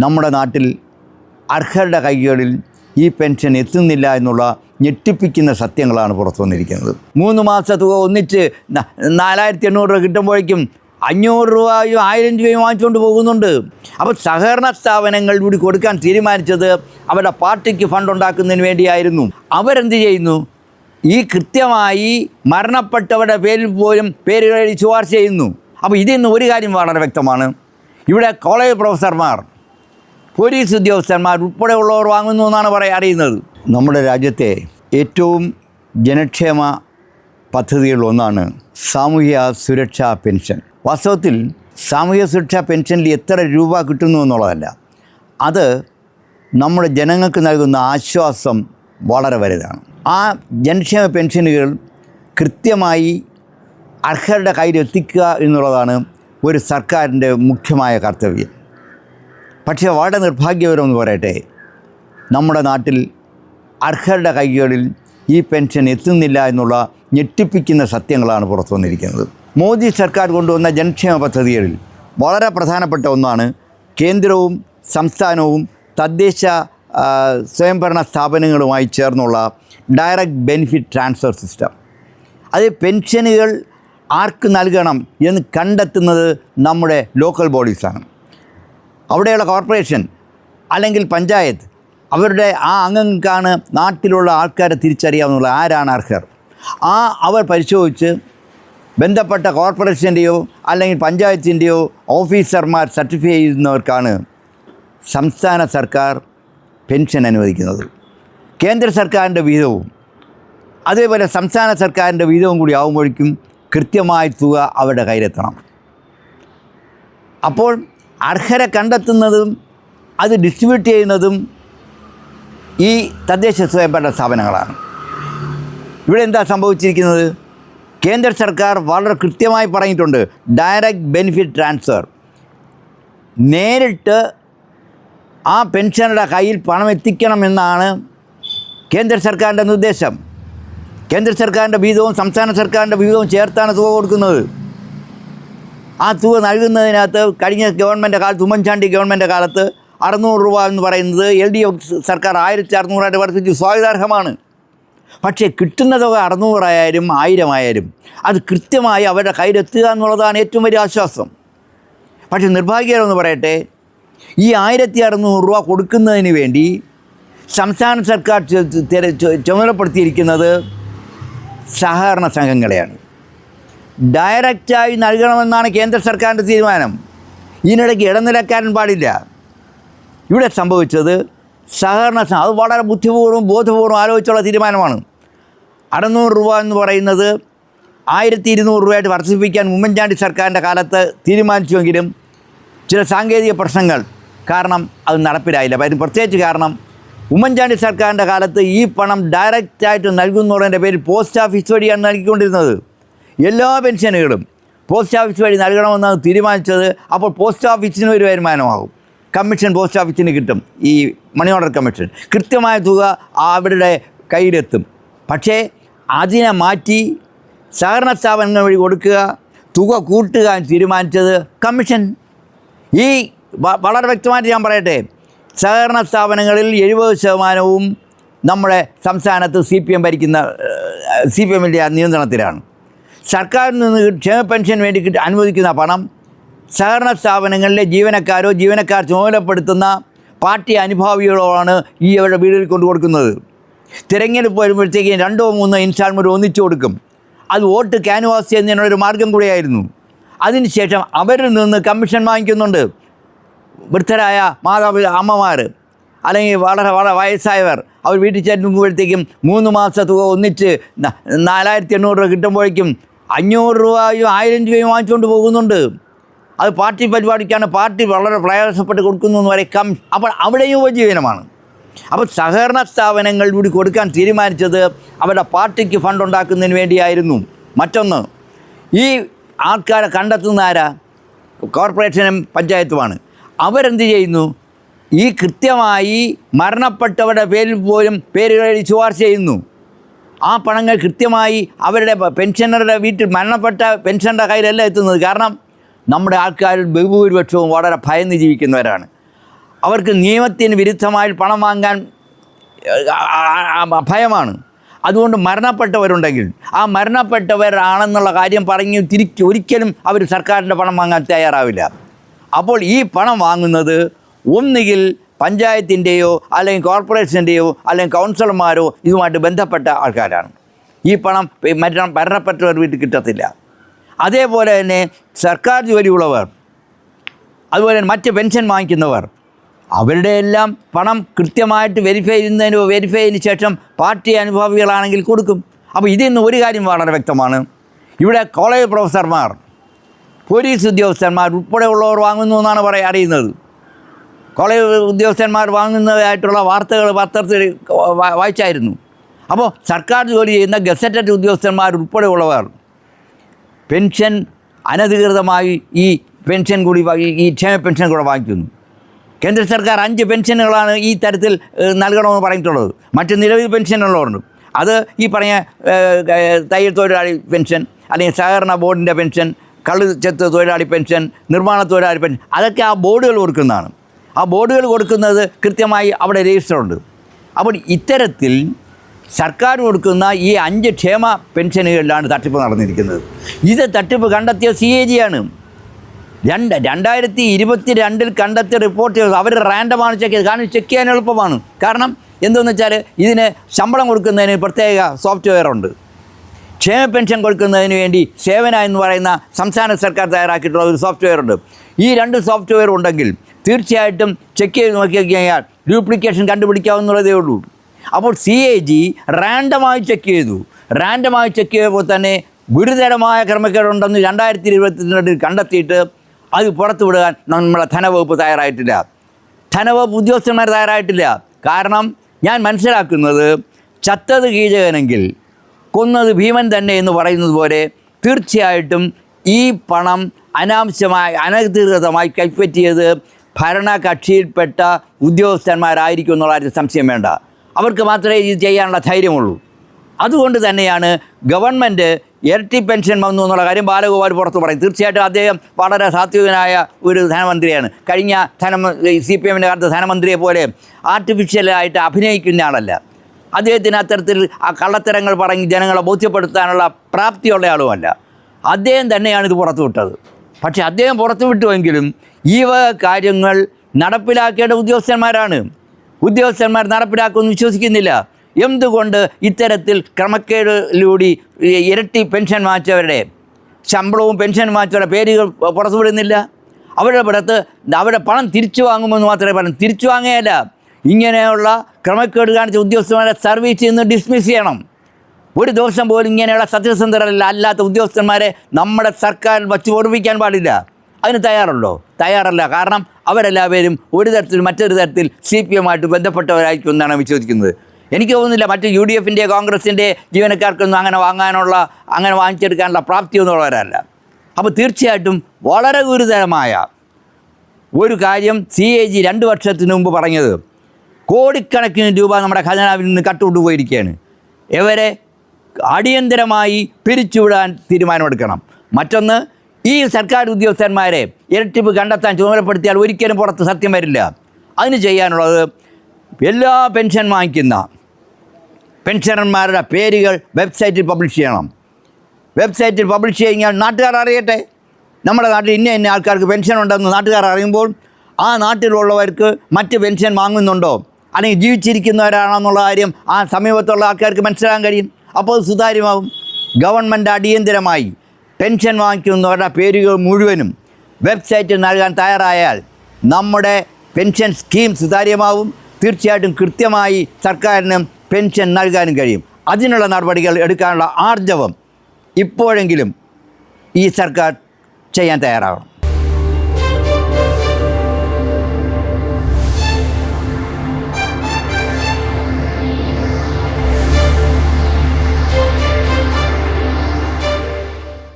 നമ്മുടെ നാട്ടിൽ അർഹരുടെ കൈകളിൽ ഈ പെൻഷൻ എത്തുന്നില്ല എന്നുള്ള ഞെട്ടിപ്പിക്കുന്ന സത്യങ്ങളാണ് പുറത്തു വന്നിരിക്കുന്നത്. മൂന്ന് മാസ തുക ഒന്നിച്ച് നാലായിരത്തി എണ്ണൂറ് രൂപ കിട്ടുമ്പോഴേക്കും അഞ്ഞൂറ് രൂപയും ആയിരം രൂപയും വാങ്ങിച്ചുകൊണ്ട് പോകുന്നുണ്ട്. അപ്പോൾ സഹകരണ സ്ഥാപനങ്ങൾ കൂടി കൊടുക്കാൻ തീരുമാനിച്ചത് അവരുടെ പാർട്ടിക്ക് ഫണ്ട് ഉണ്ടാക്കുന്നതിന് വേണ്ടിയായിരുന്നു. അവരെന്ത് ചെയ്യുന്നു? ഈ കൃത്യമായി മരണപ്പെട്ടവരുടെ പേരിൽ പോലും പേരുകളിൽ ശുപാർശ ചെയ്യുന്നു. അപ്പോൾ ഇതിൽ നിന്ന് ഒരു കാര്യം വളരെ വ്യക്തമാണ്. ഇവിടെ കോളേജ് പ്രൊഫസർമാർ പോലീസ് ഉദ്യോഗസ്ഥന്മാർ ഉൾപ്പെടെയുള്ളവർ വാങ്ങുന്നു എന്നാണ് പറയാൻ അറിയുന്നത്. നമ്മുടെ രാജ്യത്തെ ഏറ്റവും ജനക്ഷേമ പദ്ധതികളിലൊന്നാണ് സാമൂഹ്യ സുരക്ഷാ പെൻഷൻ. വാസ്തവത്തിൽ സാമൂഹ്യ സുരക്ഷാ പെൻഷനിൽ എത്ര രൂപ കിട്ടുന്നു എന്നുള്ളതല്ല. അത് നമ്മുടെ ജനങ്ങൾക്ക് നൽകുന്ന ആശ്വാസം വളരെ വലുതാണ്. ആ ജനക്ഷേമ പെൻഷനുകൾ കൃത്യമായി അർഹരുടെ കയ്യിൽ എത്തിക്കുക എന്നുള്ളതാണ് ഒരു സർക്കാരിന്റെ മുഖ്യമായ കർത്തവ്യം. പക്ഷേ വളരെ നിർഭാഗ്യപരമെന്ന് പറയട്ടെ നമ്മുടെ നാട്ടിൽ അർഹരുടെ കൈകളിൽ ഈ പെൻഷൻ എത്തുന്നില്ല എന്നുള്ള ഞെട്ടിപ്പിക്കുന്ന സത്യങ്ങളാണ് പുറത്തു വന്നിരിക്കുന്നത്. മോദി സർക്കാർ കൊണ്ടുവന്ന ജനക്ഷേമ പദ്ധതികളിൽ വളരെ പ്രധാനപ്പെട്ട ഒന്നാണ് കേന്ദ്രവും സംസ്ഥാനവും തദ്ദേശ സ്വയംഭരണ സ്ഥാപനങ്ങളുമായി ചേർന്നുള്ള ഡയറക്റ്റ് ബെനിഫിറ്റ് ട്രാൻസ്ഫർ സിസ്റ്റം. അത് പെൻഷനുകൾ ആർക്ക് നൽകണം എന്ന് കണ്ടെത്തുന്നത് നമ്മുടെ ലോക്കൽ ബോഡീസാണ്. അവിടെയുള്ള കോർപ്പറേഷൻ അല്ലെങ്കിൽ പഞ്ചായത്ത് അവരുടെ ആ അംഗങ്ങൾക്കാണ് നാട്ടിലുള്ള ആൾക്കാരെ തിരിച്ചറിയാവുന്നത് ആരാണ് അർഹർ? ആ അവർ പരിശോധിച്ച് ബന്ധപ്പെട്ട കോർപ്പറേഷന്റെയോ അല്ലെങ്കിൽ പഞ്ചായത്തിന്റെയോ ഓഫീസർമാർ സർട്ടിഫൈ ചെയ്യുന്നവർക്കാണ് സംസ്ഥാന സർക്കാർ പെൻഷൻ അനുവദിക്കുന്നത്. കേന്ദ്ര സർക്കാരിന്റെ വിഹിതവും അതേപോലെ സംസ്ഥാന സർക്കാരിന്റെ വിഹിതവും കൂടി ആകുമ്പോഴേക്കും കൃത്യമായ തുക അവരുടെ കയ്യിലെത്തണം. അപ്പോൾ അർഹരെ കണ്ടെത്തുന്നതും അത് ഡിസ്ട്രിബ്യൂട്ട് ചെയ്യുന്നതും ഈ തദ്ദേശ സ്വയംഭരണ സ്ഥാപനങ്ങളാണ്. ഇവിടെ എന്താ സംഭവിച്ചിരിക്കുന്നത്? കേന്ദ്ര സർക്കാർ വളരെ കൃത്യമായി പറഞ്ഞിട്ടുണ്ട് ഡയറക്റ്റ് ബെനിഫിറ്റ് ട്രാൻസ്ഫർ നേരിട്ട് ആ പെൻഷനുടെ കയ്യിൽ പണം എത്തിക്കണമെന്നാണ് കേന്ദ്ര സർക്കാരിന്റെ നിർദ്ദേശം. കേന്ദ്ര സർക്കാരിന്റെ വീതവും സംസ്ഥാന സർക്കാരിന്റെ വീതവും ചേർത്താണ് തുക കൊടുക്കുന്നത്. ആ തുക നൽകുന്നതിനകത്ത് കഴിഞ്ഞ ഗവൺമെന്റ് കാലത്ത് ഉമ്മൻചാണ്ടി ഗവൺമെന്റ് കാലത്ത് അറുന്നൂറ് രൂപ എന്ന് പറയുന്നത് എൽ ഡി എഫ് സർക്കാർ ആയിരത്തി അറുന്നൂറായിട്ട് വർദ്ധിച്ച്. സ്വാഗതാർഹമാണ്. പക്ഷേ കിട്ടുന്ന തുക അറുന്നൂറായാലും ആയിരമായാലും അത് കൃത്യമായി അവരുടെ കയ്യിലെത്തുക എന്നുള്ളതാണ് ഏറ്റവും വലിയ ആശ്വാസം. പക്ഷേ നിർഭാഗ്യകരമെന്ന് പറയട്ടെ ഈ ആയിരത്തി അറുന്നൂറ് രൂപ കൊടുക്കുന്നതിന് വേണ്ടി സംസ്ഥാന സർക്കാർ ചുമതലപ്പെടുത്തിയിരിക്കുന്നത് സഹകരണ സംഘങ്ങളെയാണ്. ഡയറക്റ്റായി നൽകണമെന്നാണ് കേന്ദ്ര സർക്കാരിന്റെ തീരുമാനം. ഇതിനിടയ്ക്ക് ഇടനിലക്കാരൻ പാടില്ല. ഇവിടെ സംഭവിച്ചത് സഹകരണ അത് വളരെ ബുദ്ധിപൂർവം ബോധപൂർവം ആലോചിച്ചുള്ള തീരുമാനമാണ്. അറുന്നൂറ് രൂപ എന്ന് പറയുന്നത് ആയിരത്തി ഇരുന്നൂറ് രൂപയായിട്ട് വർദ്ധിപ്പിക്കാൻ ഉമ്മൻചാണ്ടി സർക്കാരിന്റെ കാലത്ത് തീരുമാനിച്ചുവെങ്കിലും ചില സാങ്കേതിക പ്രശ്നങ്ങൾ കാരണം അത് നടപ്പിലായില്ല. അതിന് പ്രത്യേകിച്ച് കാരണം ഉമ്മൻചാണ്ടി സർക്കാരിന്റെ കാലത്ത് ഈ പണം ഡയറക്റ്റായിട്ട് നൽകുന്നതിന്റെ പേരിൽ പോസ്റ്റ് ഓഫീസ് വഴിയാണ് നൽകിക്കൊണ്ടിരുന്നത്. എല്ലാ പെൻഷനുകളും പോസ്റ്റ് ഓഫീസ് വഴി നൽകണമെന്നാണ് തീരുമാനിച്ചത്. അപ്പോൾ പോസ്റ്റ് ഓഫീസിന് ഒരു വരുമാനമാകും. കമ്മീഷൻ പോസ്റ്റ് ഓഫീസിന് കിട്ടും. ഈ മണി ഓർഡർ കമ്മീഷൻ. കൃത്യമായ തുക അവരുടെ കയ്യിലെത്തും. പക്ഷേ അതിനെ മാറ്റി സഹകരണ സ്ഥാപനങ്ങൾ വഴി കൊടുക്കുക തുക കൂട്ടുക എന്ന് തീരുമാനിച്ചത് കമ്മീഷൻ. ഈ വളരെ വ്യക്തമായിട്ട് ഞാൻ പറയട്ടെ. സഹകരണ സ്ഥാപനങ്ങളിൽ എഴുപത് ശതമാനവും നമ്മുടെ സംസ്ഥാനത്ത് സി പി എം ഭരിക്കുന്ന സി പി എമ്മിന്റെ നിയന്ത്രണത്തിലാണ്. സർക്കാരിൽ നിന്ന് ക്ഷേമ പെൻഷൻ വേണ്ടി കിട്ടി- അനുവദിക്കുന്ന പണം സഹകരണ സ്ഥാപനങ്ങളിലെ ജീവനക്കാരോ ജീവനക്കാർ ചുമതലപ്പെടുത്തുന്ന പാർട്ടി അനുഭാവികളോടാണ് ഈ അവരുടെ വീടുകളിൽ കൊണ്ടു കൊടുക്കുന്നത്. തിരഞ്ഞെടുപ്പ് വരുമ്പോഴത്തേക്ക് രണ്ടോ മൂന്നോ ഇൻസ്റ്റാൾമെന്റ് ഒന്നിച്ചു കൊടുക്കും. അത് വോട്ട് ക്യാൻവാസ് ഒരു മാർഗം കൂടിയായിരുന്നു. അതിനുശേഷം അവരിൽ നിന്ന് കമ്മീഷൻ വാങ്ങിക്കുന്നുണ്ട്. വൃദ്ധരായ മാതാപിതാ അമ്മമാർ അല്ലെങ്കിൽ വളരെ വളരെ വയസ്സായവർ. അവർ വീട്ടിൽ ചെല്ലുമ്പോഴത്തേക്കും മൂന്ന് മാസ തുക ഒന്നിച്ച് നാലായിരത്തി എണ്ണൂറ് രൂപ കിട്ടുമ്പോഴേക്കും അഞ്ഞൂറ് രൂപയും ആയിരം രൂപയും വാങ്ങിച്ചുകൊണ്ട് പോകുന്നുണ്ട്. അത് പാർട്ടി പരിപാടിക്കാണ്. പാർട്ടി വളരെ പ്രയാസപ്പെട്ട് കൊടുക്കുന്നു എന്ന് കം അപ്പോൾ അവിടെയും ഉപജീവനമാണ്. അപ്പോൾ സഹകരണ സ്ഥാപനങ്ങൾ കൂടി കൊടുക്കാൻ തീരുമാനിച്ചത് അവരുടെ പാർട്ടിക്ക് ഫണ്ട് ഉണ്ടാക്കുന്നതിന് വേണ്ടിയായിരുന്നു. മറ്റൊന്ന് ഈ ആൾക്കാരെ കണ്ടെത്തുന്ന ആരാ? കോർപ്പറേഷനും പഞ്ചായത്തുമാണ്. അവരെന്ത് ചെയ്യുന്നു? ഈ കൃത്യമായി മരണപ്പെട്ടവരുടെ പേരിൽ പോലും പേരുകളിൽ ശുപാർശ ചെയ്യുന്നു. ആ പണങ്ങൾ കൃത്യമായി അവരുടെ പെൻഷനറുടെ വീട്ടിൽ മരണപ്പെട്ട പെൻഷന്റെ കയ്യിലല്ല എത്തുന്നത്. കാരണം നമ്മുടെ ആൾക്കാരിൽ ബഹുഭൂരിപക്ഷവും വളരെ ഭയന്ന് ജീവിക്കുന്നവരാണ്. അവർക്ക് നിയമത്തിന് വിരുദ്ധമായി പണം വാങ്ങാൻ ഭയമാണ്. അതുകൊണ്ട് മരണപ്പെട്ടവരുണ്ടെങ്കിൽ ആ മരണപ്പെട്ടവരാണെന്നുള്ള കാര്യം പറഞ്ഞ് തിരിച്ച് ഒരിക്കലും അവർ സർക്കാരിന്റെ പണം വാങ്ങാൻ തയ്യാറാവില്ല. അപ്പോൾ ഈ പണം വാങ്ങുന്നത് ഒന്നുകിൽ പഞ്ചായത്തിന്റെയോ അല്ലെങ്കിൽ കോർപ്പറേഷന്റെയോ അല്ലെങ്കിൽ കൗൺസിലർമാരോ ഇതുമായിട്ട് ബന്ധപ്പെട്ട ആൾക്കാരാണ്. ഈ പണം മരണം മരണപ്പെട്ടവർ വീട്ടിൽ കിട്ടത്തില്ല. അതേപോലെ തന്നെ സർക്കാർ ജോലിയുള്ളവർ അതുപോലെ മറ്റ് പെൻഷൻ വാങ്ങിക്കുന്നവർ അവരുടെ എല്ലാം പണം കൃത്യമായിട്ട് വെരിഫൈ ചെയ്യുന്നതിന് വെരിഫൈ ചെയ്തതിന് ശേഷം പാർട്ടി അനുഭാവികളാണെങ്കിൽ കൊടുക്കും. അപ്പോൾ ഇതിൽ നിന്ന് ഒരു കാര്യം വളരെ വ്യക്തമാണ്. ഇവിടെ കോളേജ് പ്രൊഫസർമാർ പോലീസ് ഉദ്യോഗസ്ഥന്മാർ ഉൾപ്പെടെയുള്ളവർ വാങ്ങുന്നു എന്നാണ് പറയാ അറിയുന്നത്. കോളേജ് ഉദ്യോഗസ്ഥന്മാർ വാങ്ങുന്നതായിട്ടുള്ള വാർത്തകൾ പത്രത്തിൽ വായിച്ചായിരുന്നു. അപ്പോൾ സർക്കാർ ജോലി ചെയ്യുന്ന ഗസറ്റഡ് ഉദ്യോഗസ്ഥന്മാർ ഉൾപ്പെടെയുള്ളവർ പെൻഷൻ അനധികൃതമായി ഈ പെൻഷൻ കൂടി ഈ- ക്ഷേമ പെൻഷൻ കൂടെ വാങ്ങിക്കുന്നു. കേന്ദ്ര സർക്കാർ അഞ്ച് പെൻഷനുകളാണ് ഈ തരത്തിൽ നൽകണമെന്ന് പറഞ്ഞിട്ടുള്ളത്. മറ്റ് നിരവധി പെൻഷനുള്ളവരുണ്ട് അത് ഈ പറഞ്ഞ തയ്യൽ തൊഴിലാളി പെൻഷൻ അല്ലെങ്കിൽ സഹകരണ ബോർഡിന്റെ പെൻഷൻ കള്ളു ചെത്ത് തൊഴിലാളി പെൻഷൻ നിർമ്മാണ തൊഴിലാളി പെൻഷൻ അതൊക്കെ ആ ബോർഡുകൾ കൊടുക്കുന്നതാണ് ആ ബോർഡുകൾ കൊടുക്കുന്നത് കൃത്യമായി അവിടെ രജിസ്റ്റർ ഉണ്ട് അപ്പോൾ ഇത്തരത്തിൽ സർക്കാർ കൊടുക്കുന്ന ഈ അഞ്ച് ക്ഷേമ പെൻഷനുകളിലാണ് തട്ടിപ്പ് നടന്നിരിക്കുന്നത്. ഇത് തട്ടിപ്പ് കണ്ടെത്തിയ സി എ ജിയാണ് രണ്ട് രണ്ടായിരത്തി ഇരുപത്തി രണ്ടിൽ കണ്ടെത്തിയ റിപ്പോർട്ട് ചെയ്തത് അവർ റാൻഡമാണ് ചെക്ക് ചെയ്തത്. കാരണം ചെക്ക് ചെയ്യാൻ എളുപ്പമാണ്. കാരണം എന്തെന്ന് വെച്ചാൽ ഇതിന് ശമ്പളം കൊടുക്കുന്നതിന് പ്രത്യേക സോഫ്റ്റ്വെയർ ഉണ്ട്. ക്ഷേമ പെൻഷൻ കൊടുക്കുന്നതിന് വേണ്ടി സേവന എന്ന് പറയുന്ന സംസ്ഥാന സർക്കാർ തയ്യാറാക്കിയിട്ടുള്ള ഒരു സോഫ്റ്റ്വെയർ ഉണ്ട്. ഈ രണ്ട് സോഫ്റ്റ്വെയർ ഉണ്ടെങ്കിൽ തീർച്ചയായിട്ടും ചെക്ക് ചെയ്ത് നോക്കിയാൽ ഡ്യൂപ്ലിക്കേഷൻ കണ്ടുപിടിക്കാവുന്നതേ ഉള്ളൂ. അപ്പോൾ സി എ ജി റാൻഡമായി ചെക്ക് ചെയ്തു. റാൻഡമായി ചെക്ക് ചെയ്തപ്പോൾ തന്നെ ഗുരുതരമായ ക്രമക്കേടുണ്ടെന്ന് രണ്ടായിരത്തി ഇരുപത്തിരണ്ടിൽ കണ്ടെത്തിയിട്ട് അത് പുറത്തുവിടാൻ നമ്മളെ ധനവകുപ്പ് തയ്യാറായിട്ടില്ല. ധനവകുപ്പ് ഉദ്യോഗസ്ഥന്മാർ തയ്യാറായിട്ടില്ല. കാരണം ഞാൻ മനസ്സിലാക്കുന്നത് ചത്തത് കീചകനെങ്കിൽ കൊന്നത് ഭീമൻ തന്നെ എന്ന് പറയുന്നത് പോലെ തീർച്ചയായിട്ടും ഈ പണം അനാവശ്യമായി അനധികൃതമായി കൈപ്പറ്റിയത് ഭരണകക്ഷിയിൽപ്പെട്ട ഉദ്യോഗസ്ഥന്മാരായിരിക്കും എന്നുള്ള കാര്യത്തിൽ സംശയം വേണ്ട. അവർക്ക് മാത്രമേ ഇത് ചെയ്യാനുള്ള ധൈര്യമുള്ളൂ. അതുകൊണ്ട് തന്നെയാണ് ഗവൺമെന്റ് ഇരട്ടി പെൻഷൻ വന്നു എന്നുള്ള കാര്യം ബാലഗോപാൽ പുറത്ത് പറയും തീർച്ചയായിട്ടും അദ്ദേഹം വളരെ സാത്വികനായ ഒരു ധനമന്ത്രിയാണ്. കഴിഞ്ഞ ധനമ സി പി എമ്മിന്റെ കാലത്ത് ധനമന്ത്രിയെ പോലെ ആർട്ടിഫിഷ്യലായിട്ട് അഭിനയിക്കുന്ന ആളല്ല. അദ്ദേഹത്തിന് അത്തരത്തിൽ ആ കള്ളത്തരങ്ങൾ പറഞ്ഞ് ജനങ്ങളെ ബോധ്യപ്പെടുത്താനുള്ള പ്രാപ്തിയുള്ള ആളുമല്ല. അദ്ദേഹം തന്നെയാണ് ഇത് പുറത്തുവിട്ടത്. പക്ഷേ അദ്ദേഹം പുറത്തുവിട്ടുവെങ്കിലും ഈ വക കാര്യങ്ങൾ നടപ്പിലാക്കേണ്ട ഉദ്യോഗസ്ഥന്മാരാണ്. ഉദ്യോഗസ്ഥന്മാർ നടപ്പിലാക്കുമെന്ന് വിശ്വസിക്കുന്നില്ല. എന്തുകൊണ്ട് ഇത്തരത്തിൽ ക്രമക്കേടിലൂടെ ഇരട്ടി പെൻഷൻ വാങ്ങിച്ചവരുടെ ശമ്പളവും പെൻഷൻ വാങ്ങിച്ചവരുടെ പേരുകൾ പുറത്തുവിടുന്നില്ല? അവരുടെ പുറത്ത് അവരുടെ പണം തിരിച്ചു വാങ്ങുമെന്ന് മാത്രമേ പറഞ്ഞു തിരിച്ചു വാങ്ങുകയല്ല. ഇങ്ങനെയുള്ള ക്രമക്കേട് കാണിച്ച ഉദ്യോഗസ്ഥന്മാരെ സർവീസിൽ നിന്ന് ഡിസ്മിസ് ചെയ്യണം. ഒരു ദിവസം പോലും ഇങ്ങനെയുള്ള സത്യസന്ധരല്ല അല്ലാത്ത ഉദ്യോഗസ്ഥന്മാരെ നമ്മുടെ സർക്കാർ വച്ച് ഓർമ്മിക്കാൻ പാടില്ല. അതിന് തയ്യാറുണ്ടോ? തയ്യാറല്ല. കാരണം അവരെല്ലാവരും ഒരു തരത്തിൽ മറ്റൊരു തരത്തിൽ സി പി എമ്മായിട്ട് ബന്ധപ്പെട്ടവരായിരിക്കും എന്നാണ് വിശ്വസിക്കുന്നത്. എനിക്ക് തോന്നുന്നില്ല മറ്റ് യു ഡി എഫിന്റെ കോൺഗ്രസിന്റെ ജീവനക്കാർക്കൊന്നും അങ്ങനെ വാങ്ങാനുള്ള അങ്ങനെ വാങ്ങിച്ചെടുക്കാനുള്ള പ്രാപ്തിയൊന്നുള്ളവരല്ല അപ്പോൾ തീർച്ചയായിട്ടും വളരെ ഗുരുതരമായ ഒരു കാര്യം സി എ ജി രണ്ട് വർഷത്തിന് മുമ്പ് പറഞ്ഞത്. കോടിക്കണക്കിന് രൂപ നമ്മുടെ ഖജനാവിൽ നിന്ന് കട്ടുകൊണ്ടുപോയിരിക്കുകയാണ്. ഇവരെ അടിയന്തരമായി പിരിച്ചുവിടാൻ തീരുമാനമെടുക്കണം. മറ്റൊന്ന് ഈ സർക്കാർ ഉദ്യോഗസ്ഥന്മാരെ ഇരട്ടിപ്പ് കണ്ടെത്താൻ ചുമതലപ്പെടുത്തിയാൽ ഒരിക്കലും പുറത്ത് സത്യം വരില്ല. അതിന് ചെയ്യാനുള്ളത് എല്ലാ പെൻഷൻ വാങ്ങിക്കുന്ന പെൻഷനർമാരുടെ പേരുകൾ വെബ്സൈറ്റിൽ പബ്ലിഷ് ചെയ്യണം. വെബ്സൈറ്റിൽ പബ്ലിഷ് കഴിഞ്ഞാൽ നാട്ടുകാർ അറിയട്ടെ. നമ്മുടെ നാട്ടിൽ ഇന്ന ഇന്ന ആൾക്കാർക്ക് പെൻഷൻ ഉണ്ടെന്ന് നാട്ടുകാർ അറിയുമ്പോൾ ആ നാട്ടിലുള്ളവർക്ക് മറ്റ് പെൻഷൻ വാങ്ങുന്നുണ്ടോ? അല്ലെങ്കിൽ ജീവിച്ചിരിക്കുന്നവരാണെന്നുള്ള കാര്യം ആ സമീപത്തുള്ള ആൾക്കാർക്ക് മനസ്സിലാക്കാൻ കഴിയും. അപ്പോൾ അത് സുതാര്യമാവും ഗവൺമെന്റ് അടിയന്തിരമായി പെൻഷൻ വാങ്ങിക്കുന്നവരുടെ പേരുകൾ മുഴുവനും വെബ്സൈറ്റിൽ നൽകാൻ തയ്യാറായാൽ നമ്മുടെ പെൻഷൻ സ്കീം സുതാര്യമാവും തീർച്ചയായിട്ടും കൃത്യമായി സർക്കാരിന് പെൻഷൻ നൽകാനും കഴിയും. അതിനുള്ള നടപടികൾ എടുക്കാനുള്ള ആർജവം ഇപ്പോഴെങ്കിലും ഈ സർക്കാർ ചെയ്യാൻ തയ്യാറാവണം.